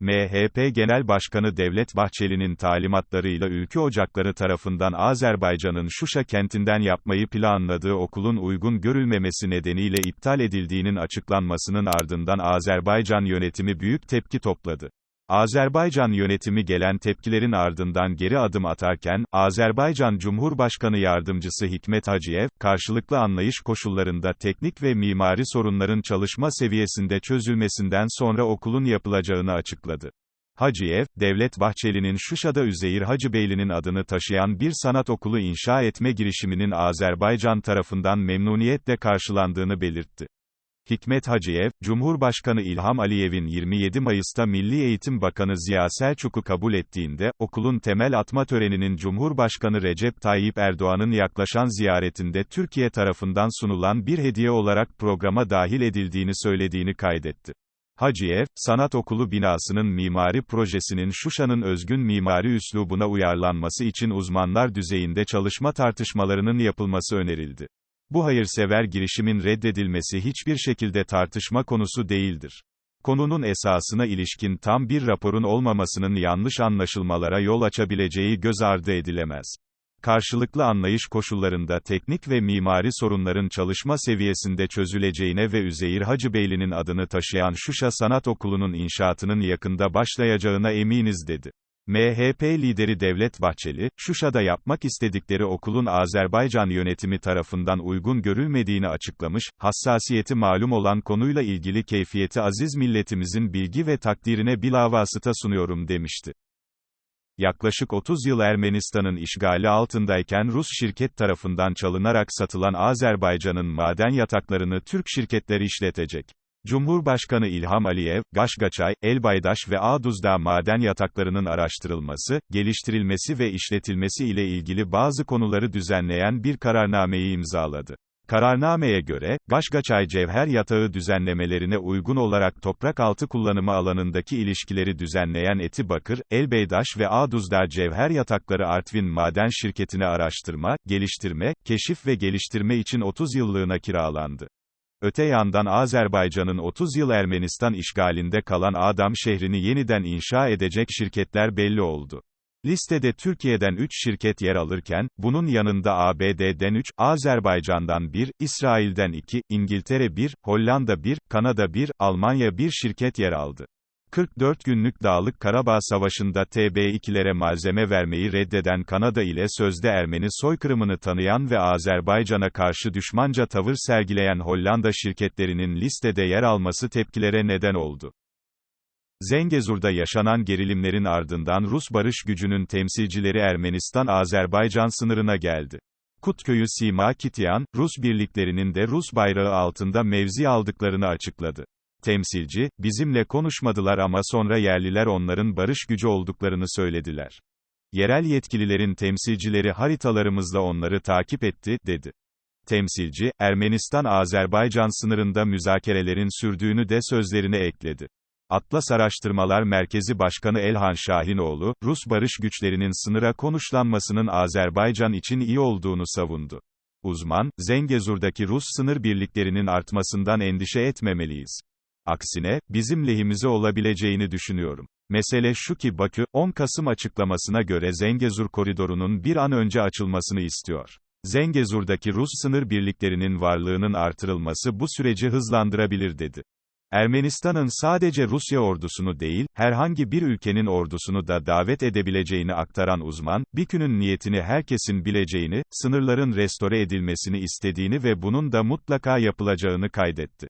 MHP Genel Başkanı Devlet Bahçeli'nin talimatlarıyla Ülkü Ocakları tarafından Azerbaycan'ın Şuşa kentinden yapmayı planladığı okulun uygun görülmemesi nedeniyle iptal edildiğinin açıklanmasının ardından Azerbaycan yönetimi büyük tepki topladı. Azerbaycan yönetimi gelen tepkilerin ardından geri adım atarken, Azerbaycan Cumhurbaşkanı Yardımcısı Hikmet Hacıyev, karşılıklı anlayış koşullarında teknik ve mimari sorunların çalışma seviyesinde çözülmesinden sonra okulun yapılacağını açıkladı. Hacıyev, Devlet Bahçeli'nin Şuşa'da Üzeyir Hacıbeyli'nin adını taşıyan bir sanat okulu inşa etme girişiminin Azerbaycan tarafından memnuniyetle karşılandığını belirtti. Hikmet Hacıyev, Cumhurbaşkanı İlham Aliyev'in 27 Mayıs'ta Milli Eğitim Bakanı Ziya Selçuk'u kabul ettiğinde, okulun temel atma töreninin Cumhurbaşkanı Recep Tayyip Erdoğan'ın yaklaşan ziyaretinde Türkiye tarafından sunulan bir hediye olarak programa dahil edildiğini söylediğini kaydetti. Hacıyev, sanat okulu binasının mimari projesinin Şuşa'nın özgün mimari üslubuna uyarlanması için uzmanlar düzeyinde çalışma tartışmalarının yapılması önerildi. Bu hayırsever girişimin reddedilmesi hiçbir şekilde tartışma konusu değildir. Konunun esasına ilişkin tam bir raporun olmamasının yanlış anlaşılmalara yol açabileceği göz ardı edilemez. Karşılıklı anlayış koşullarında teknik ve mimari sorunların çalışma seviyesinde çözüleceğine ve Üzeyir Hacıbeyli'nin adını taşıyan Şuşa Sanat Okulu'nun inşaatının yakında başlayacağına eminiz dedi. MHP lideri Devlet Bahçeli, Şuşa'da yapmak istedikleri okulun Azerbaycan yönetimi tarafından uygun görülmediğini açıklamış, hassasiyeti malum olan konuyla ilgili keyfiyeti aziz milletimizin bilgi ve takdirine bilavasıta sunuyorum demişti. Yaklaşık 30 yıl Ermenistan'ın işgali altındayken Rus şirket tarafından çalınarak satılan Azerbaycan'ın maden yataklarını Türk şirketleri işletecek. Cumhurbaşkanı İlham Aliyev, Gaşgaçay, Elbaydaş ve Ağduz'da maden yataklarının araştırılması, geliştirilmesi ve işletilmesi ile ilgili bazı konuları düzenleyen bir kararnameyi imzaladı. Kararnameye göre, Gaşgaçay cevher yatağı düzenlemelerine uygun olarak toprak altı kullanımı alanındaki ilişkileri düzenleyen Eti Bakır, Elbeydaş ve Ağduz'da cevher yatakları Artvin Maden Şirketi'ne araştırma, geliştirme, keşif ve geliştirme için 30 yıllığına kiralandı. Öte yandan Azerbaycan'ın 30 yıl Ermenistan işgalinde kalan Adam şehrini yeniden inşa edecek şirketler belli oldu. Listede Türkiye'den 3 şirket yer alırken, bunun yanında ABD'den 3, Azerbaycan'dan 1, İsrail'den 2, İngiltere 1, Hollanda 1, Kanada 1, Almanya 1 şirket yer aldı. 44 günlük Dağlık Karabağ Savaşı'nda TB2'lere malzeme vermeyi reddeden Kanada ile sözde Ermeni soykırımını tanıyan ve Azerbaycan'a karşı düşmanca tavır sergileyen Hollanda şirketlerinin listede yer alması tepkilere neden oldu. Zengezur'da yaşanan gerilimlerin ardından Rus barış gücünün temsilcileri Ermenistan-Azerbaycan sınırına geldi. Kutköy'ü Sima Kityan, Rus birliklerinin de Rus bayrağı altında mevzi aldıklarını açıkladı. Temsilci, bizimle konuşmadılar ama sonra yerliler onların barış gücü olduklarını söylediler. Yerel yetkililerin temsilcileri haritalarımızla onları takip etti, dedi. Temsilci, Ermenistan-Azerbaycan sınırında müzakerelerin sürdüğünü de sözlerine ekledi. Atlas Araştırmalar Merkezi Başkanı Elhan Şahinoğlu, Rus barış güçlerinin sınıra konuşlanmasının Azerbaycan için iyi olduğunu savundu. Uzman, Zengezur'daki Rus sınır birliklerinin artmasından endişe etmemeliyiz. Aksine, bizim lehimize olabileceğini düşünüyorum. Mesele şu ki Bakü, 10 Kasım açıklamasına göre Zengezur koridorunun bir an önce açılmasını istiyor. Zengezur'daki Rus sınır birliklerinin varlığının artırılması bu süreci hızlandırabilir dedi. Ermenistan'ın sadece Rusya ordusunu değil, herhangi bir ülkenin ordusunu da davet edebileceğini aktaran uzman, BİKÜ'nün niyetini herkesin bileceğini, sınırların restore edilmesini istediğini ve bunun da mutlaka yapılacağını kaydetti.